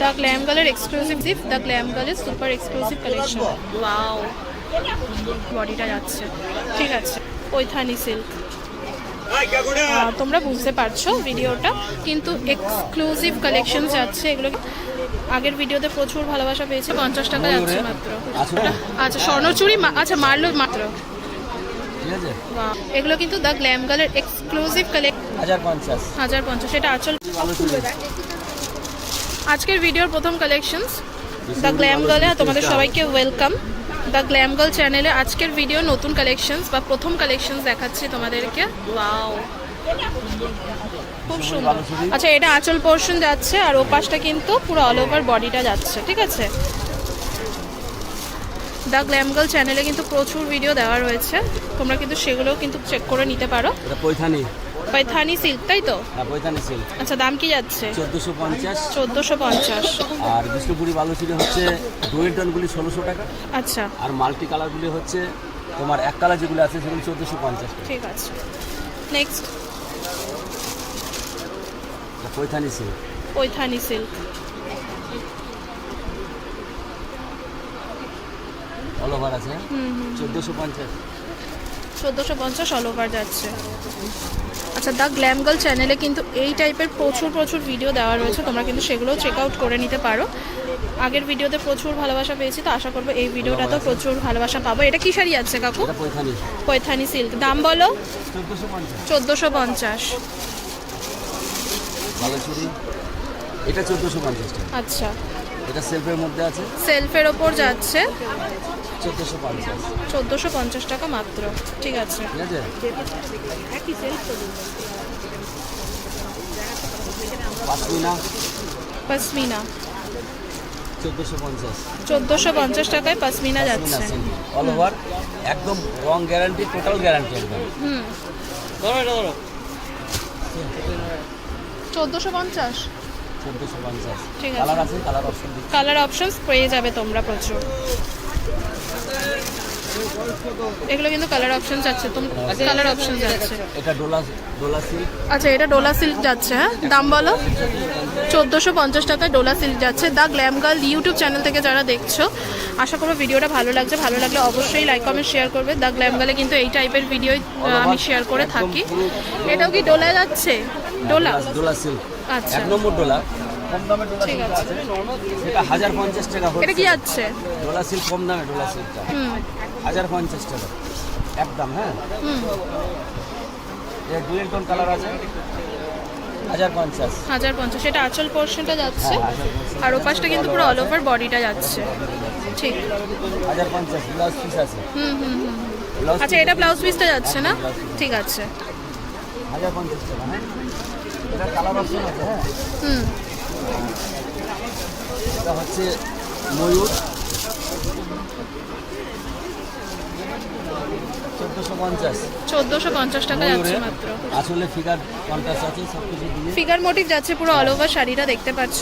The glam গার্লের exclusive the glam গার্লের super exclusive collection wow বডিটা যাচ্ছে। ঠিক আছে। পৈথানি সিল্ক তোমরা বুঝতে পারছ ভিডিওটা কিন্তু এক্সক্লুসিভ কালেকশন যাচ্ছে এগুলো আগের ভিডিওতে প্রচুর ভালোবাসা পেয়েছে পঞ্চাশ টাকা যাচ্ছে মাত্র। আচ্ছা। স্বর্ণচুরি মা- আচ্ছা মারলো মাত্র। ঠিক এগুলো কিন্তু দ্য গ্ল্যাম গার্লের এক্সক্লুসিভ কালেকশন হাজার পঞ্চাশ। হাজার পঞ্চাশ এটা আচল আজকের ভিডিওর প্রথম কালেকশনস দ্য গ্ল্যাম গার্লে তোমাদের সবাইকে ওয়েলকাম দ্য গ্ল্যাম গার্ল চ্যানেলে আজকের ভিডিও নতুন কালেকশনস বা প্রথম কালেকশনস দেখাচ্ছি তোমাদেরকে। ওয়াও খুব সুন্দর। আচ্ছা এটা আঁচল পোর্শন যাচ্ছে আর ওপাশটা কিন্তু পুরো অল ওভার বডিটা যাচ্ছে ঠিক আছে? দ্য গ্ল্যাম গার্ল চ্যানেলে কিন্তু প্রচুর ভিডিও দেওয়া রয়েছে। তোমরা কিন্তু সেগুলোও কিন্তু চেক করে নিতে পারো। এটা পৈথানি। পাইথানি সিল্ক তাই তো? হ্যাঁ পৈথানি সিল্ক। আচ্ছা দাম কি যাচ্ছে? চোদ্দোশো পঞ্চাশ। চোদ্দোশো পঞ্চাশ। আর বিষ্ণুপুরি বালুচুরি হচ্ছে ডুয়েল টনগুলি ষোলোশো টাকা। আচ্ছা। আর মাল্টি কালারগুলি হচ্ছে তোমার এক কালার যেগুলো আছে সেগুলো চোদ্দোশো পঞ্চাশ ঠিক আছে। Next Paithani silk. Paithani silk. All over আছে চোদ্দোশো পঞ্চাশ। চোদ্দোশো পঞ্চাশ অল ওভার যাচ্ছে। আচ্ছা দ্য গ্ল্যাম গার্ল চ্যানেলে কিন্তু এই টাইপের প্রচুর প্রচুর ভিডিও দেওয়া রয়েছে। তোমরা কিন্তু সেগুলোও চেক আউট করে নিতে পারো। আগের ভিডিওতে প্রচুর ভালোবাসা পেয়েছি তো আশা করব এই ভিডিওটাতেও প্রচুর ভালোবাসা পাবো। এটা কি শাড়ি আছে কাকু? পৈথানি। সিল্ক দাম বলো? চোদ্দোশো পঞ্চাশ। এটা চোদ্দোশো পঞ্চাশ আচ্ছা। এটা সেলফের মধ্যে আছে? সেলফের ওপর যাচ্ছে। চোদ্দোশো পঞ্চাশ। চোদ্দোশো পঞ্চাশ টাকা মাত্র। ঠিক আছে। ঠিক আছে? পশমিনা চোদ্দোশো পঞ্চাশ। চোদ্দোশো পঞ্চাশ টাকায় পশমিনা যাচ্ছে। অল ওভার একদম রং গ্যারান্টি টোটাল গ্যারান্টি একদম। হুম। চোদ্দোশো পঞ্চাশ। চোদ্দোশো পঞ্চাশ। ঠিক আছে। কালার আছে কালার অপশন দিচ্ছি। কালার অপশনস পেয়ে যাবে তোমরা প্রচুর। এগুলো কিন্তু কালার অপশন যাচ্ছে কালার অপশন যাচ্ছে। এটা ডোলা ডোলা সিল্ক আচ্ছা এটা ডোলা সিল্ক যাচ্ছে হ্যাঁ? দাম বলো। চোদ্দোশো পঞ্চাশ টাকায় ডোলা সিল্ক যাচ্ছে। The glam girl YouTube channel থেকে যারা দেখছ আশা করব ভিডিওটা ভালো লাগছে। ভালো লাগলে অবশ্যই লাইক কমেন্ট শেয়ার করবে। দ্য গ্ল্যাম গার্লে কিন্তু এই টাইপের ভিডিও আমি শেয়ার করে থাকি। এটাও কি ডোলা যাচ্ছে? ডোলা? ডোলা সিল্ক আচ্ছা। এক নম্বর ডোলা। কম দামে ডোলা ঠিক আছে। সেটা হাজার পঞ্চাশ টাকা এটা কি যাচ্ছে ডোলা সিল্ক কম দামে ডোলা সিল্কটা। হুম। হাজার পঞ্চাশ টাকা। একদম হ্যাঁ? এটা ডুয়েল টোন কালার আছে? হাজার পঞ্চাশ। হাজার পঞ্চাশ। এটা আঁচল পোর্শনটা যাচ্ছে। হ্যাঁ। আর ওপাশটা কিন্তু পুরো অল ওভার বডিটা যাচ্ছে। ঠিক। হাজার পঞ্চাশ ব্লাউজ পিস আছে। হুম হুম হুম আচ্ছা এটা ব্লাউজ পিসটা যাচ্ছে না? ঠিক আছে। হাজার পঞ্চাশ টাকা হ্যাঁ? এটা কালার অপশন আছে হ্যাঁ? হুম। এটা হচ্ছে ময়ূর। চোদ্দোশো পঞ্চাশ। টাকা যাচ্ছে আসলে ফিগার পঞ্চাশ আছে সব কিছু দিয়ে। ফিগার মোটিভ যাচ্ছে পুরো অল ওভার শাড়িটা দেখতে পাচ্ছ।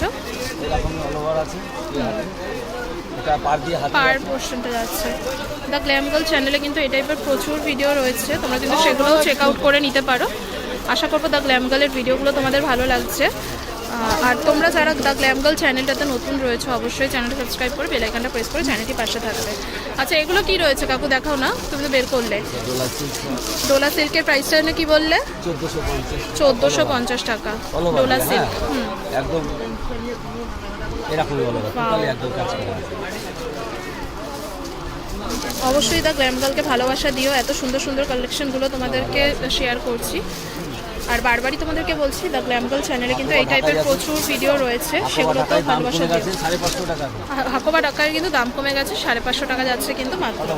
এরকম অল ওভার আছে। এটা পার দিয়ে হাতে পার পোর্শনটা যাচ্ছে। দ্য গ্ল্যামগল চ্যানেলে কিন্তু এই টাইপের প্রচুর ভিডিও রয়েছে। তোমরা কিন্তু সেগুলোও চেক আউট করে নিতে পারো। আশা করব দ্য গ্ল্যামগালের ভিডিওগুলো তোমাদের ভালো লাগছে। আর তোমরা যারা দ্য গ্ল্যামগাল চ্যানেলটাতে নতুন রয়েছে অবশ্যই চ্যানেলটা সাবস্ক্রাইব করে বেলাইকানটা প্রেস করে চ্যানেলটি পাশে থাকবে। আচ্ছা এগুলো কি রয়েছে? কাকু দেখাও না তুমি তো বের করলে। ডোলা সিল্কের প্রাইসটা যেন কি বললে? চোদ্দোশো পঞ্চাশ টাকা। ডোলা। সিল্ক একদম এরকমই ওভার একদম কাজ অবশ্যই দ্য ভালোবাসা দিও। এত সুন্দর সুন্দর কালেকশনগুলো তোমাদেরকে শেয়ার করছি। আর বারবারই তোমাদেরকে বলছি দ্য গ্ল্যামগাল চ্যানেলে কিন্তু এই টাইপের প্রচুর ভিডিও রয়েছে দাম ভালোবাসা দিও। হাকোবা টাকায় কিন্তু দাম কমে গেছে সাড়ে পাঁচশো টাকা যাচ্ছে কিন্তু মাত্র।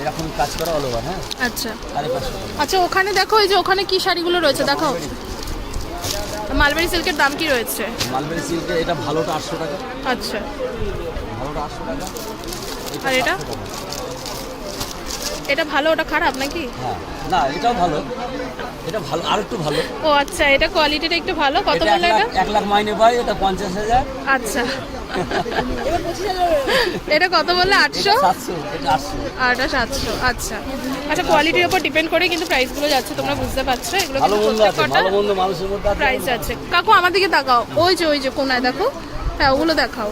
এরকম কাজ করা অল ওভার হ্যাঁ? আচ্ছা। আচ্ছা ওখানে দেখো এই যে ওখানে কি শাড়িগুলো রয়েছে দেখো মালবেরি সিল্কের দাম কি রয়েছে? মালবেরি সিল্কে এটা ভালোটা আটশো টাকা। আচ্ছা। ভালোটা আটশো টাকা। আর এটা? 700 টাকা। এটা ভালো ওটা খারাপ নাকি? হ্যাঁ না এটাও ভালো। এটা ভালো আর একটু ভালো। ও আচ্ছা এটা কোয়ালিটিটা একটু ভালো? কত বলল এটা? এক লাখ মাইনে পাই এটা পঞ্চাশ হাজার। আচ্ছা। এটা কত বললে? আটশো? এটা সাতশো এটা আটশো। আর এটা সাতশো আচ্ছা। আচ্ছা কোয়ালিটির উপর ডিপেন্ড করে কিন্তু প্রাইসগুলো যাচ্ছে তোমরা বুঝতে পারছ। এগুলো ভালো কিন্তু মন্দ আছে ভালো মন্দ মানুষের মধ্যে প্রাইস আছে। কাকু আমার দিকে তাকাও। ওই যে ওই যে কোনায় দেখো। হ্যাঁ ওগুলো দেখাও।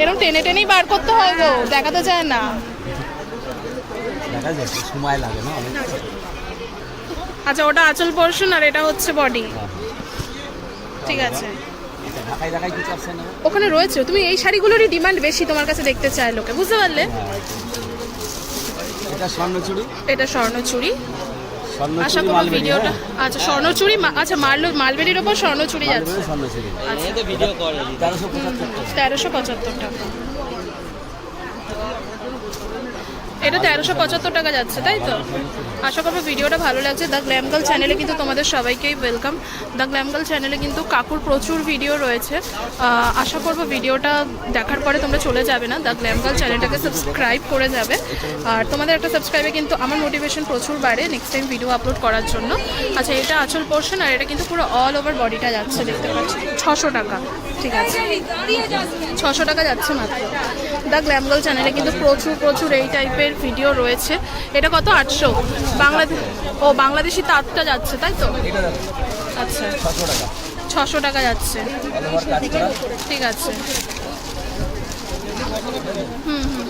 এরকম টেনে টেনেই বার করতে হয় গো দেখাতে চায় না। দেখা যাচ্ছে সময় লাগে না আচ্ছা ওটা আঁচল পোর্শন আর এটা হচ্ছে বডি হ্যাঁ। ঠিক আছে। ওখানে রয়েছে তুমি এই শাড়িগুলোরই ডিমান্ড বেশি তোমার কাছে দেখতে চায় লোকে বুঝতে পারলে? এটা স্বর্ণচুরি এটা স্বর্ণচুরি আশা স্বর্ণচুরি ভিডিওটা হ্যাঁ। আচ্ছা স্বর্ণচুরি মা- আচ্ছা মারলো মালবেরির ওপর স্বর্ণচুরি যাচ্ছে। আচ্ছা। তেরোশো পঁচাত্তর টাকা এটা তেরোশো পঁচাত্তর টাকা যাচ্ছে, তাই তো? আশা করব ভিডিওটা ভালো লাগছে। দ্য গ্ল্যামগাল চ্যানেলে কিন্তু তোমাদের সবাইকেই ওয়েলকাম দ্য গ্ল্যামগাল চ্যানেলে কিন্তু কাকুর প্রচুর ভিডিও রয়েছে। আশা করব ভিডিওটা দেখার পরে তোমরা চলে যাবে না। দ্য গ্ল্যামগাল চ্যানেলটাকে সাবস্ক্রাইব করে যাবে। আর তোমাদের একটা সাবস্ক্রাইবে কিন্তু আমার মোটিভেশন প্রচুর বাড়ে নেক্সট টাইম ভিডিও আপলোড করার জন্য। আচ্ছা এটা আচল পোর্শন আর এটা কিন্তু পুরো অল ওভার বডিটা যাচ্ছে, দেখতে পাচ্ছি? ছশো টাকা, ঠিক আছে? ছশো টাকা যাচ্ছে মাত্র। দ্য গ্ল্যামগাল চ্যানেলে কিন্তু প্রচুর প্রচুর এই টাইপের ভিডিও রয়েছে। এটা কত? আটশো। বাংলাদেশ ও বাংলাদেশি তাঁতটা যাচ্ছে তাই তো? আচ্ছা। ছশো টাকা যাচ্ছে। ঠিক আছে। হুম হুম।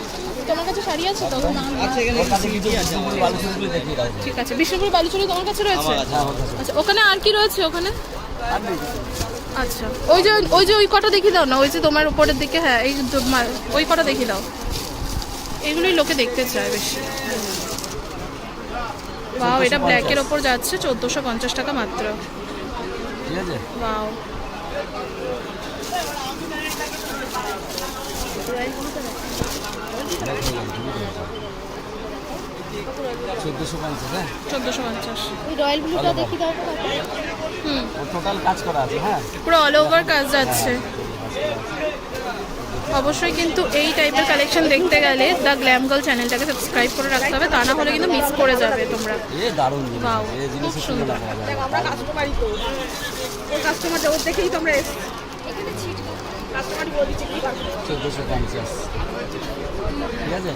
তোমার কাছে শাড়ি আছে তো? ঠিক আছে। বিষ্ণুপুর বালুচুরি তোমার কাছে রয়েছে? আচ্ছা ওখানে আর কি রয়েছে ওখানে। আচ্ছা। ওই যে ওই যে ওই কটা দেখিয়ে দাও না? ওই যে তোমার উপরের দিকে হ্যাঁ এই ওই কটা দেখিয়ে দাও। এগুলোই লোকে দেখতে চায় বেশি। বাও এটা ব্ল্যাকের ওপর যাচ্ছে চোদ্দোশো পঞ্চাশ টাকা মাত্র। ঠিক আছে? বাও চোদ্দোশো পঞ্চাশ হ্যাঁ? চোদ্দোশো পঞ্চাশ। রয়্যাল ব্লুটা দেখি দাও হুম। টোটাল কাজ করা আছে হ্যাঁ? পুরো অল ওভার কাজ যাচ্ছে অবশ্যই কিন্তু এই টাইপের কালেকশন দেখতে গেলে দ্য গ্ল্যাম গার্ল চ্যানেলটাকে সাবস্ক্রাইব করে রাখতে হবে তা না হলে কিন্তু মিস করে যাবে তোমরা। এ দারুণ জিনিস এই জিনিসের খুব সুন্দর। না। কাস্টমারই তো। ওর কাস্টমার ওর দেখেই তো আমরা এসেছি কাস্টমারই বলে দিচ্ছে কি কাস্টমার চোদ্দোশো পঞ্চাশ ঠিক আছে।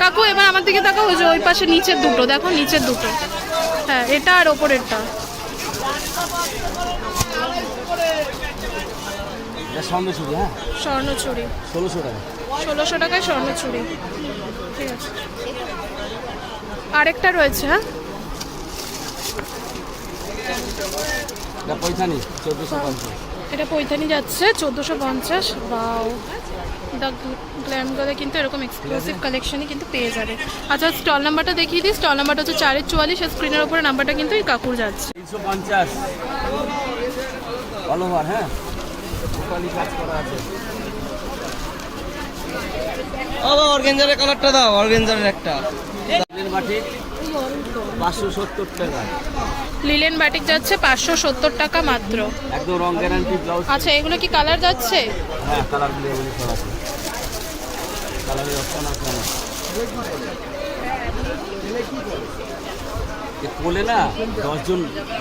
কাকু এবার আমার দিকে তাকাও ওই যে ওই পাশে নিচের দুটো দেখো নিচের দুটো। হ্যাঁ এটা আর ওপরেরটা। এটা স্বর্ণচুরি হ্যাঁ? স্বর্ণচুরি। ষোলোশো টাকা। ষোলোশো টাকায় স্বর্ণ স্বর্ণচুরি ঠিক আছে। আরেকটা রয়েছে হ্যাঁ? এটা পৈথানি পৈথানি যাচ্ছে চোদ্দোশো পঞ্চাশ। বাও দ্য গ্ল্যামগলে কিন্তু এরকম এক্সক্লুসিভ কালেকশনই কিন্তু পেয়ে যাবে। আচ্ছা স্টল নাম্বারটা দেখিয়ে দিই। স্টল নাম্বারটা হচ্ছে চারের চুয়াল্লিশ স্ক্রিনের উপরে নাম্বারটা কিন্তু এই কাকুর যাচ্ছে। তিনশো পঞ্চাশ। হ্যাঁ? কাজ করা আছে। আবার অর্গেঞ্জারের কালারটা দাও অর্গেঞ্জারের একটা। পাঁচশো সত্তর টাকা। লিলেন বাটিক যাচ্ছে পাঁচশো সত্তর টাকা মাত্র। একদম রং গ্যারান্টি ব্লাউজ আচ্ছা এগুলো কি কালার যাচ্ছে? হ্যাঁ কালারগুলো এগুলো সব আছে। কালারের অপশন আছে অনেক। কোলে না দশজন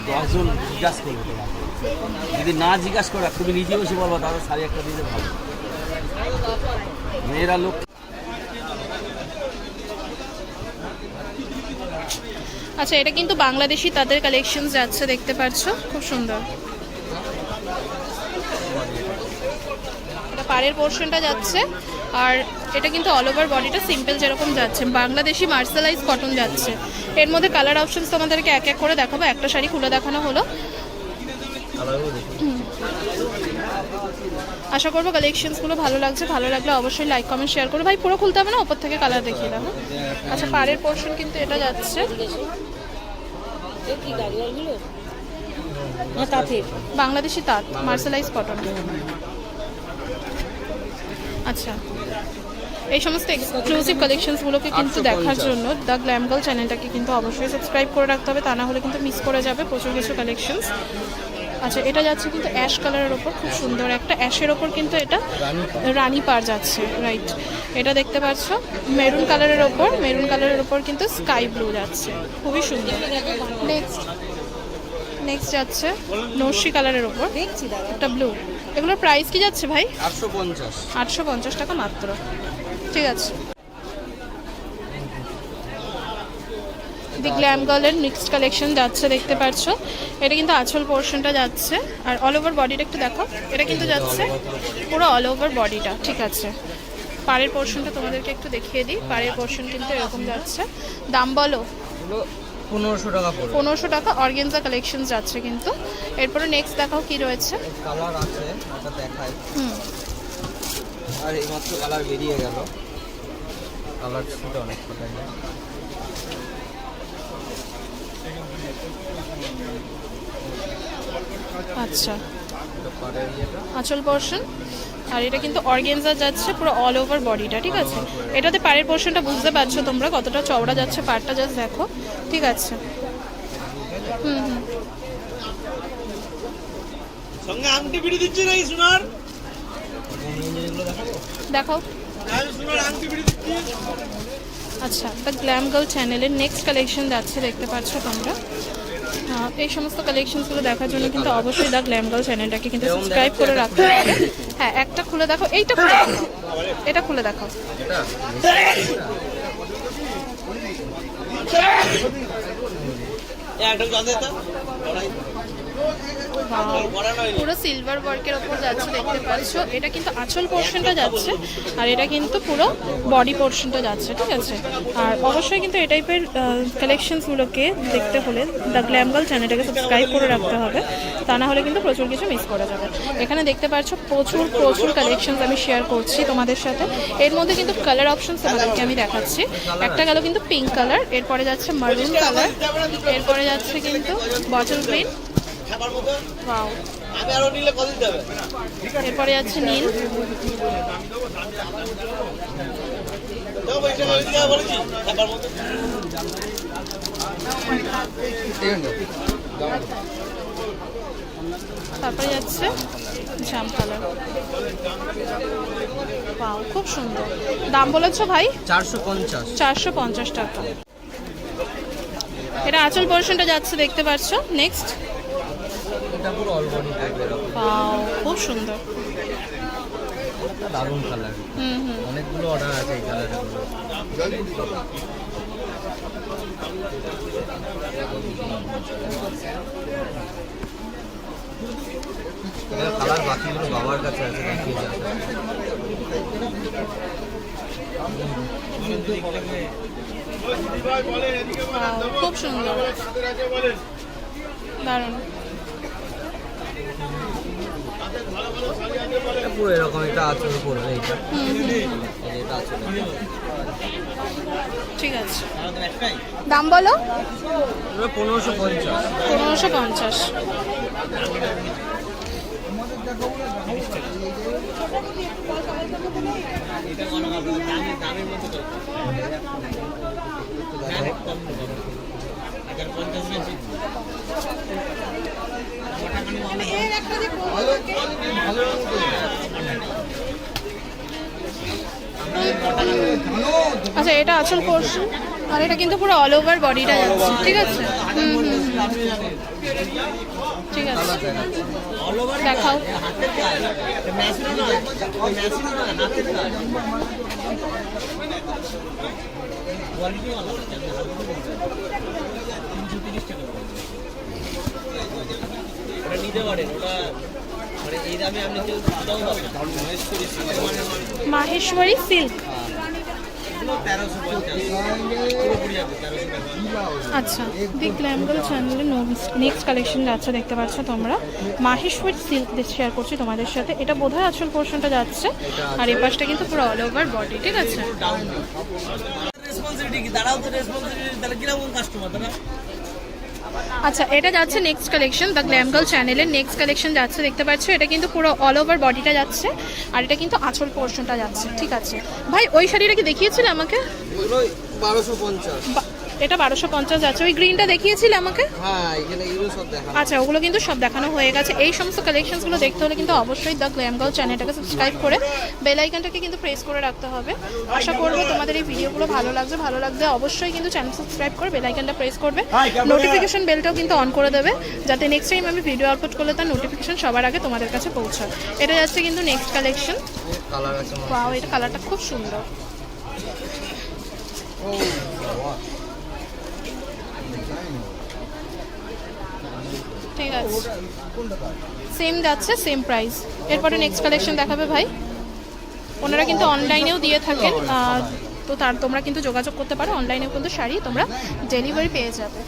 দশজন জিজ্ঞাসা করবে তোমাকে। যদি না জিজ্ঞাসা করে তুমি নিজে বসে বলব দাদা শাড়ি একটা দিতে ভালো। মেয়েরা লোক আচ্ছা এটা কিন্তু বাংলাদেশি তাদের কালেকশন যাচ্ছে দেখতে পাচ্ছ খুব সুন্দর। এটা পাড়ের পোর্শনটা যাচ্ছে আর এটা কিন্তু অল ওভার বডিটা সিম্পল যেরকম যাচ্ছে। বাংলাদেশি মার্শালাইজ কটন যাচ্ছে। এর মধ্যে কালার অপশনস তোমাদেরকে এক এক করে দেখাবো। একটা শাড়ি খুলে দেখানো হলো। আশা করব কালেকশনসগুলো ভালো লাগছে। ভালো লাগলে অবশ্যই লাইক কমেন্ট শেয়ার করো। ভাই পুরো খুলতে হবে না? ওপর থেকে কালার দেখিয়ে দাও হ্যাঁ? আচ্ছা পাড়ের পোর্শন কিন্তু এটা যাচ্ছে। বাংলাদেশি তাঁত মার্শালাইজ কটন আচ্ছা। এই সমস্ত এক্সক্লুসিভ কালেকশনসগুলোকে কিন্তু দেখার জন্য দ্য গ্ল্যাম গার্ল চ্যানেলটাকে কিন্তু অবশ্যই সাবস্ক্রাইব করে রাখতে হবে। তা না হলে কিন্তু মিস করে যাবে প্রচুর কিছু কালেকশনস আচ্ছা এটা যাচ্ছে কিন্তু অ্যাশ কালারের ওপর খুব সুন্দর একটা অ্যাশের ওপর কিন্তু এটা রানী পার যাচ্ছে রাইট এটা দেখতে পাচ্ছ মেরুন কালারের ওপর মেরুন কালারের ওপর কিন্তু স্কাই ব্লু যাচ্ছে খুবই সুন্দর। নেক্সট নেক্সট যাচ্ছে নস্যি কালারের ওপর একটা ব্লু। এগুলোর প্রাইস কি যাচ্ছে ভাই? আটশো পঞ্চাশ। আটশো পঞ্চাশ টাকা মাত্র। ঠিক আছে। দি গ্ল্যাম গার্লের মিক্সড কালেকশন যাচ্ছে দেখতে পাচ্ছ এটা কিন্তু আঁচল পোর্শনটা যাচ্ছে। আর অল ওভার বডিটা একটু দেখো। এটা কিন্তু যাচ্ছে পুরো অল ওভার বডিটা ঠিক আছে। পাড়ের পোর্শনটা তোমাদেরকে একটু দেখিয়ে দিই। পাড়ের পোর্শন কিন্তু এরকম যাচ্ছে। দাম বলো? পনেরোশো টাকা পনেরোশো টাকা। অর্গেনজা কালেকশন যাচ্ছে কিন্তু। এরপরে নেক্সট দেখাও কি রয়েছে। কালার আছে দেখাই। হুম। আর এইমাত্র কালার বেরিয়ে গেল। কালার অনেক আচ্ছা। আঁচল পোর্শন আর এটা কিন্তু অর্গেনজা যাচ্ছে পুরো অল ওভার বডিটা ঠিক আছে? এটাতে পাড়ের পোর্শনটা বুঝতে পারছ তোমরা কতটা চওড়া যাচ্ছে পাড়টা জাস্ট দেখো ঠিক আছে? হুম হুম। সঙ্গে আংটি বিড়ি দিচ্ছে নাকি সোনার? দেখাও। সোনার আংটি বিড়ি দিচ্ছি আচ্ছা দ্য গ্ল্যাম গার্ল চ্যানেলের নেক্সট কালেকশন যাচ্ছে, দেখতে পাচ্ছ তোমরা। এই সমস্ত কালেকশনসগুলো দেখার জন্য কিন্তু অবশ্যই দ্য গ্ল্যাম গার্ল চ্যানেলটাকে কিন্তু সাবস্ক্রাইব করে রাখতে হবে। হ্যাঁ একটা খুলে দেখো, এইটা খুলে এটা খুলে দেখো। জল তো পুরো সিলভার ওয়ার্কের ওপর যাচ্ছে, দেখতে পাচ্ছ। এটা কিন্তু আঁচল পোর্শনটা যাচ্ছে, আর এটা কিন্তু পুরো বডি পোর্শনটা যাচ্ছে, ঠিক আছে? আর অবশ্যই কিন্তু এই টাইপের কালেকশনসগুলোকে দেখতে হলে দ্য গ্ল্যামগাল চ্যানেলটাকে সাবস্ক্রাইব করে রাখতে হবে, তা না হলে কিন্তু প্রচুর কিছু মিস করা যাবে। এখানে দেখতে পাচ্ছ, প্রচুর প্রচুর কালেকশনস আমি শেয়ার করছি তোমাদের সাথে। এর মধ্যে কিন্তু কালার অপশনস তোমাদেরকে আমি দেখাচ্ছি। একটা গেল কিন্তু পিঙ্ক কালার এরপরে যাচ্ছে মারুন কালার এরপরে যাচ্ছে কিন্তু বটল গ্রিন খাবার মতো? ওয়াও। আমি আরও নিলে কদিন যাবে? এরপরে আছে নীল। তারপরে যাচ্ছে জাম কালার পাও খুব সুন্দর। দাম বলেছ ভাই? চারশো পঞ্চাশ। চারশো পঞ্চাশ টাকা। এটা আঁচল পোর্শনটা যাচ্ছে দেখতে পাচ্ছ নেক্সট এটা পুরো খুব সুন্দর। দারুণ কালার হুম হুম। অনেকগুলো অর্ডার আছে এই কালারের কালার বাকিগুলো বাবার কাছে আছে খুব সুন্দর। দারুণ। পুরো এরকম এটা আছে পড়বে এইটা হুম হুম। এই যে এটা আছে ঠিক আছে। দাম বলো? পনেরোশো পঞ্চাশ। পনেরোশো পঞ্চাশ। একটা আচ্ছা এটা আসল পোর্শন আর এটা কিন্তু পুরো অল ওভার বডিটা যাচ্ছে ঠিক আছে। ঠিক আছে। দেখাও। ওটা নিতে পারেন ওটা মানে এই দামে আপনি কেউ কোথাও পাবেন মাহেশ্বরী সিল্ক। আচ্ছা দি গ্ল্যামগল চ্যানেলে নেক্সট কালেকশন যাচ্ছে দেখতে পাচ্ছ তোমরা। মাহেশ্বরী সিল্ক শেয়ার করছি তোমাদের সাথে এটা বোধহয় আসল পোর্শনটা যাচ্ছে। আর এই পাশটা কিন্তু পুরো অল ওভার বডি ঠিক আছে? রেসপন্সিবিলিটি কি? তারাও তো রেসপন্সিবিলিটি তাহলে কীরকম কাস্টমার তারা আচ্ছা এটা যাচ্ছে নেক্সট কালেকশন দ্য গ্ল্যামগার্ল চ্যানেলের নেক্সট কালেকশন যাচ্ছে দেখতে পাচ্ছ? এটা কিন্তু পুরো অল ওভার বডিটা যাচ্ছে আর এটা কিন্তু আঁচল পোর্শনটা যাচ্ছে ঠিক আছে? ভাই ওই শাড়িটা কি দেখিয়েছিলে আমাকে? বারোশো পঞ্চাশ। এটা বারোশো পঞ্চাশ যাচ্ছে ওই গ্রিনটা দেখিয়েছিলে আমাকে? হ্যাঁ আচ্ছা ওগুলো কিন্তু সব দেখানো হয়ে গেছে। এই সমস্ত কালেকশনসগুলো দেখতে হলে কিন্তু অবশ্যই দ্য গ্ল্যামগার্ল চ্যানেলটাকে সাবস্ক্রাইব করে বেল আইকনটাকে কিন্তু প্রেস করে রাখতে হবে। আশা করব তোমাদের এই ভিডিওগুলো ভালো লাগছে। ভালো লাগলে অবশ্যই কিন্তু চ্যানেল সাবস্ক্রাইব করে বেল আইকনটা প্রেস করবে। নোটিফিকেশন বেলটাও কিন্তু অন করে দেবে যাতে নেক্সট টাইম আমি ভিডিও আপলোড করলে তার নোটিফিকেশন সবার আগে তোমাদের কাছে পৌঁছায়। এটা যাচ্ছে কিন্তু নেক্সট কালেকশন কালার আছে ওয়াও এটা কালারটা খুব সুন্দর। ঠিক আছে। সেম যাচ্ছে সেম প্রাইস এরপরে নেক্সট কালেকশন দেখাবে ভাই। ওনারা কিন্তু অনলাইনেও দিয়ে থাকেন। তো তার তোমরা কিন্তু যোগাযোগ করতে পারো। অনলাইনেও কিন্তু শাড়ি তোমরা ডেলিভারি পেয়ে যাবে।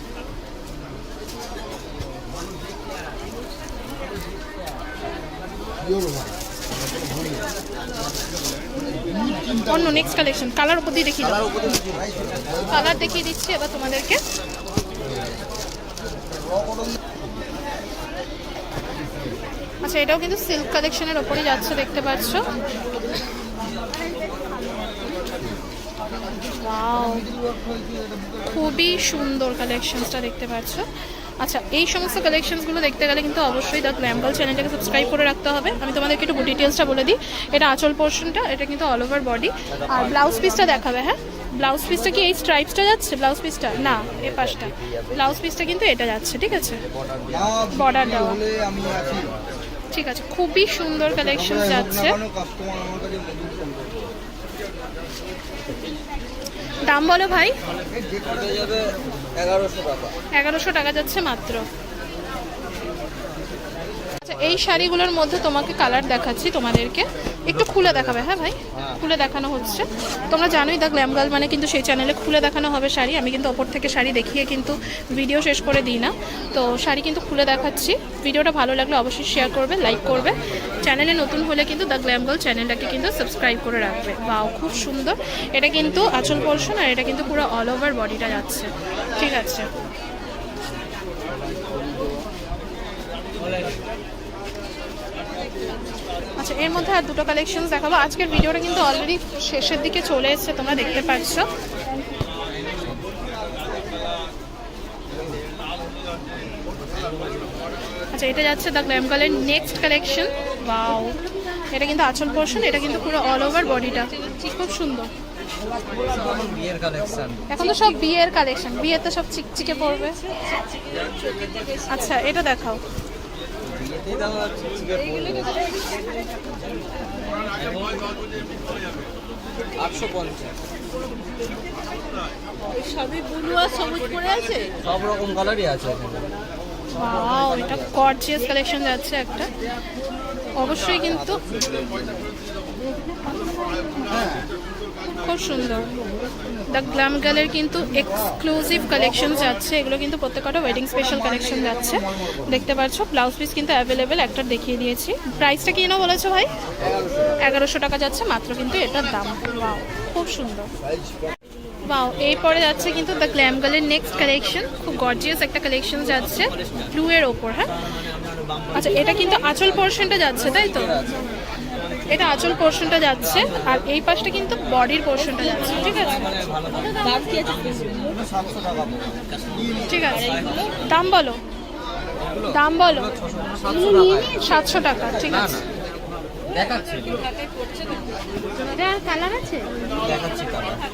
অন্য নেক্সট কালেকশন কালার উপর দিয়ে দেখিয়ে কালার দেখিয়ে দিচ্ছি এবার তোমাদেরকে। আচ্ছা এটাও কিন্তু সিল্ক কালেকশনের ওপরই যাচ্ছে, দেখতে পাচ্ছ? খুবই সুন্দর কালেকশনসটা দেখতে পাচ্ছ। আচ্ছা এই সমস্ত কালেকশনসগুলো দেখতে গেলে কিন্তু অবশ্যই দ্য গ্ল্যাম্বল চ্যানেলটাকে সাবস্ক্রাইব করে রাখতে হবে। আমি তোমাদেরকে একটু ডিটেলসটা বলে দিই। এটা আঁচল পোর্শনটা এটা কিন্তু অল ওভার বডি আর ব্লাউজ পিসটা দেখাবে হ্যাঁ? ব্লাউজ পিসটা কি এই স্ট্রাইপসটা যাচ্ছে? ব্লাউজ পিসটা না, এ পাশটা। ব্লাউজ পিসটা কিন্তু এটা যাচ্ছে, ঠিক আছে? বর্ডার দেওয়া ঠিক আছে খুবই সুন্দর কালেকশন যাচ্ছে। দাম বলো ভাই? এগারোশো টাকা যাচ্ছে মাত্র। এই শাড়িগুলোর মধ্যে তোমাকে কালার দেখাচ্ছি তোমাদেরকে। একটু খুলে দেখাবে হ্যাঁ ভাই? খুলে দেখানো হচ্ছে। তোমরা জানোই দ্য গ্ল্যাম গার্ল মানে কিন্তু সেই চ্যানেলে খুলে দেখানো হবে শাড়ি। আমি কিন্তু ওপর থেকে শাড়ি দেখিয়ে কিন্তু ভিডিও শেষ করে দিই না। তো শাড়ি কিন্তু খুলে দেখাচ্ছি। ভিডিওটা ভালো লাগলে অবশ্যই শেয়ার করবে লাইক করবে। চ্যানেলে নতুন হলে কিন্তু দ্য গ্ল্যাম গার্ল চ্যানেলটাকে কিন্তু সাবস্ক্রাইব করে রাখবে। বাও খুব সুন্দর। এটা কিন্তু আঁচল পোর্শন আর এটা কিন্তু পুরো অল ওভার বডিটা যাচ্ছে। ঠিক আছে। আচ্ছা এর মধ্যে আর দুটো কালেকশন দেখাবো। আজকের ভিডিওটা কিন্তু অলরেডি শেষের দিকে চলে এসেছে, তোমরা দেখতে পাচ্ছ। আচ্ছা এটা যাচ্ছে দ্য গ্ল্যাম গ্ল্যামগালের নেক্সট কালেকশন বাও এটা কিন্তু আঁচল পোর্শন এটা কিন্তু পুরো অল ওভার বডিটা খুব সুন্দর। এখন তো সব বিয়ের কালেকশন বিয়েতে সব চিকচিকে পড়বে। আচ্ছা এটা দেখাও। আটশো পঞ্চাশ। সবই ব্লু আর সবুজ পরে আছে? সব রকম কালারই আছে এখানে। ওয়াও এটা গর্জিয়াস কালেকশন যাচ্ছে একটা। অবশ্যই কিন্তু খুব সুন্দর। দ্য গ্ল্যাম গার্লের কিন্তু এক্সক্লুসিভ কালেকশন যাচ্ছে। এগুলো কিন্তু প্রত্যেকটা ওয়েডিং স্পেশাল কালেকশন যাচ্ছে। দেখতে পাচ্ছ ব্লাউজ পিস কিন্তু অ্যাভেলেবেল একটা দেখিয়ে দিয়েছি। প্রাইসটা কি বলেছ ভাই? এগারোশো টাকা যাচ্ছে, মাত্র কিন্তু এটার দাম। ওয়াও খুব সুন্দর। বাও এরপরে যাচ্ছে কিন্তু দ্য গ্ল্যাম গার্লের নেক্সট কালেকশন খুব গর্জিয়াস একটা কালেকশন যাচ্ছে ব্লু এর ওপর হ্যাঁ? আচ্ছা এটা কিন্তু আঁচল পোর্শনটা যাচ্ছে, তাই তো? এটা আঁচল পোর্শনটা যাচ্ছে আর এই পাশটা কিন্তু বডির পোর্শনটা যাচ্ছে ঠিক আছে? ঠিক আছে। দাম বলো। দাম বলো। সাতশো টাকা ঠিক আছে। দেখাচ্ছি। এটা কালার আছে? দেখাচ্ছি কালার আছে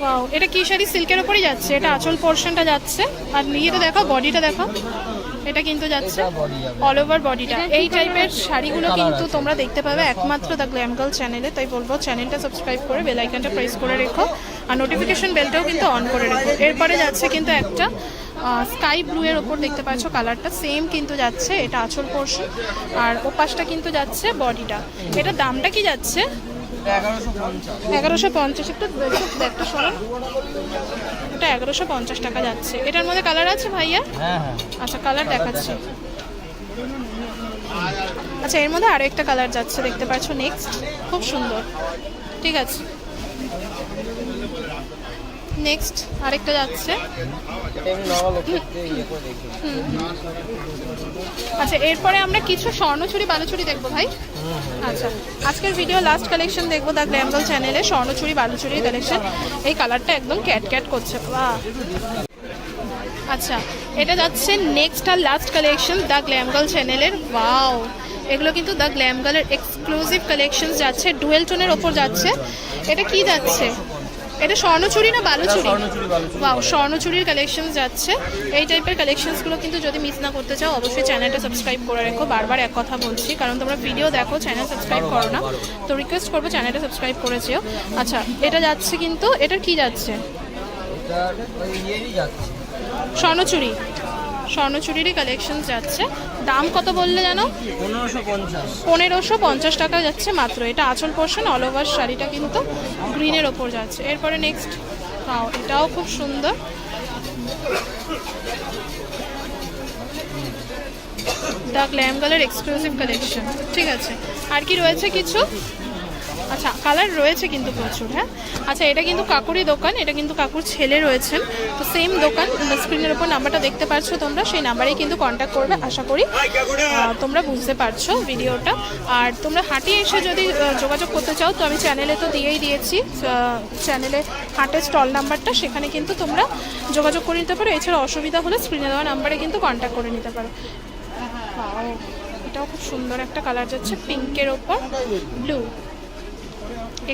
ওয়াও এটা কি শাড়ি? সিল্কের ওপরই যাচ্ছে। এটা আঁচল পোর্শনটা যাচ্ছে। আর নিয়ে তো দেখো বডিটা দেখো এটা কিন্তু যাচ্ছে এটা। অল ওভার বডিটা এই টাইপের শাড়িগুলো কিন্তু তোমরা দেখতে পাবে একমাত্র দ্য গ্ল্যাম গার্ল চ্যানেলে তাই বলব চ্যানেলটা সাবস্ক্রাইব করে বেল আইকনটা প্রেস করে রেখো। আর নোটিফিকেশন বেলটাও কিন্তু অন করে রেখো। এরপরে যাচ্ছে কিন্তু একটা স্কাই ব্লু এর ওপর দেখতে পাচ্ছ কালারটা সেম কিন্তু যাচ্ছে এটা আঁচল পোর্শন আর ওপাশটা কিন্তু যাচ্ছে বডিটা এটার দামটা কি যাচ্ছে? এগারোশো পঞ্চাশ। একটু একটু একটা শোনো। এটা এগারোশো পঞ্চাশ টাকা যাচ্ছে। এটার মধ্যে কালার আছে ভাইয়া? হ্যাঁ হ্যাঁ। আচ্ছা কালার দেখাচ্ছি। আচ্ছা এর মধ্যে আরও একটা কালার যাচ্ছে দেখতে পাচ্ছ নেক্সট খুব সুন্দর। ঠিক আছে। নেক্সট আরেকটা যাচ্ছে। আচ্ছা এরপরে আমরা কিছু স্বর্ণচুরি, বালুচুরি দেখব ভাই। আচ্ছা আজকের ভিডিও লাস্ট কালেকশন দেখব দ্য গ্ল্যামগল চ্যানেলে স্বর্ণচুরি, বালুচুরির কালেকশন এই কালারটা একদম ক্যাট ক্যাট করছে, বাহ। আচ্ছা এটা যাচ্ছে next R last collection the glam girl চ্যানেলের ওয়াও এগুলো কিন্তু দ্য গ্ল্যামগালের এক্সক্লুসিভ কালেকশন যাচ্ছে ডুয়েল টোনের ওপর যাচ্ছে। এটা কি যাচ্ছে? এটা স্বর্ণচুরি না বালুচুরি? ওয়াও স্বর্ণচুরির কালেকশন যাচ্ছে। এই টাইপের কালেকশনসগুলো কিন্তু যদি মিস না করতে চাও অবশ্যই চ্যানেলটা সাবস্ক্রাইব করে রেখো। বারবার এক কথা বলছি কারণ তোমরা ভিডিও দেখো চ্যানেল সাবস্ক্রাইব করো না। তো রিকোয়েস্ট করব চ্যানেলটা সাবস্ক্রাইব করেছেও আচ্ছা এটা যাচ্ছে কিন্তু এটার কি যাচ্ছে। স্বর্ণচুরি। স্বর্ণচুরিরই কালেকশন যাচ্ছে। দাম কত বললে জানো পনেরোশো পঞ্চাশ। টাকা যাচ্ছে মাত্র। এটা আঁচল পোর্শন অল ওভার শাড়িটা কিন্তু গ্রিনের ওপর যাচ্ছে। এরপরে নেক্সট তাও এটাও খুব সুন্দর। দ্য গ্ল্যামগালের এক্সক্লুসিভ কালেকশন ঠিক আছে। আর কি রয়েছে কিছু? আচ্ছা কালার রয়েছে কিন্তু প্রচুর হ্যাঁ? আচ্ছা এটা কিন্তু কাকুরই দোকান এটা কিন্তু কাকুর ছেলে রয়েছেন। তো সেম দোকান স্ক্রিনের ওপর নাম্বারটা দেখতে পাচ্ছ তোমরা সেই নাম্বারেই কিন্তু কন্ট্যাক্ট করবে আশা করি। তোমরা বুঝতে পারছ ভিডিওটা। আর তোমরা হাঁটিয়ে এসে যদি যোগাযোগ করতে চাও তো আমি চ্যানেলে তো দিয়েই দিয়েছি চ্যানেলে হাটের স্টল নাম্বারটা সেখানে কিন্তু তোমরা যোগাযোগ করে নিতে পারো। এছাড়া অসুবিধা হলে স্ক্রিনে দেওয়া নাম্বারে কিন্তু কন্ট্যাক্ট করে নিতে পারো। এটাও খুব সুন্দর একটা কালার যাচ্ছে পিঙ্কের ওপর blue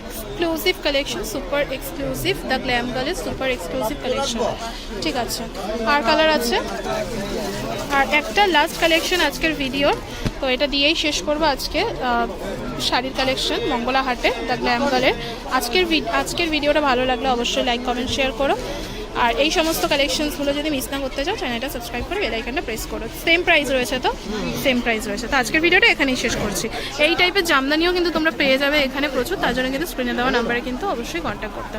exclusive collection, super exclusive, the glam গার্লের super exclusive collection. ঠিক আছে, আর কালার আছে? আর একটা লাস্ট কালেকশন আজকের ভিডিওর তো এটা দিয়েই শেষ করব আজকে শাড়ির কালেকশন মঙ্গলা হাটে দ্য গ্ল্যাম গার্লের আজকের আজকের ভিডিওটা ভালো লাগলে অবশ্যই লাইক কমেন্ট শেয়ার করো। আর এই সমস্ত কালেকশনসগুলো যদি মিস না করতে চাও চ্যানেলটা সাবস্ক্রাইব করে বেলাইকানটা প্রেস করো। সেম প্রাইস রয়েছে তো? সেম প্রাইস রয়েছে। তো আজকের ভিডিওটা এখানেই শেষ করছি। এই টাইপের জামদানিও কিন্তু তোমরা পেয়ে যাবে এখানে প্রচুর। তার জন্য কিন্তু স্ক্রিনে দেওয়া নাম্বারে কিন্তু অবশ্যই কন্ট্যাক্ট করতে হবে।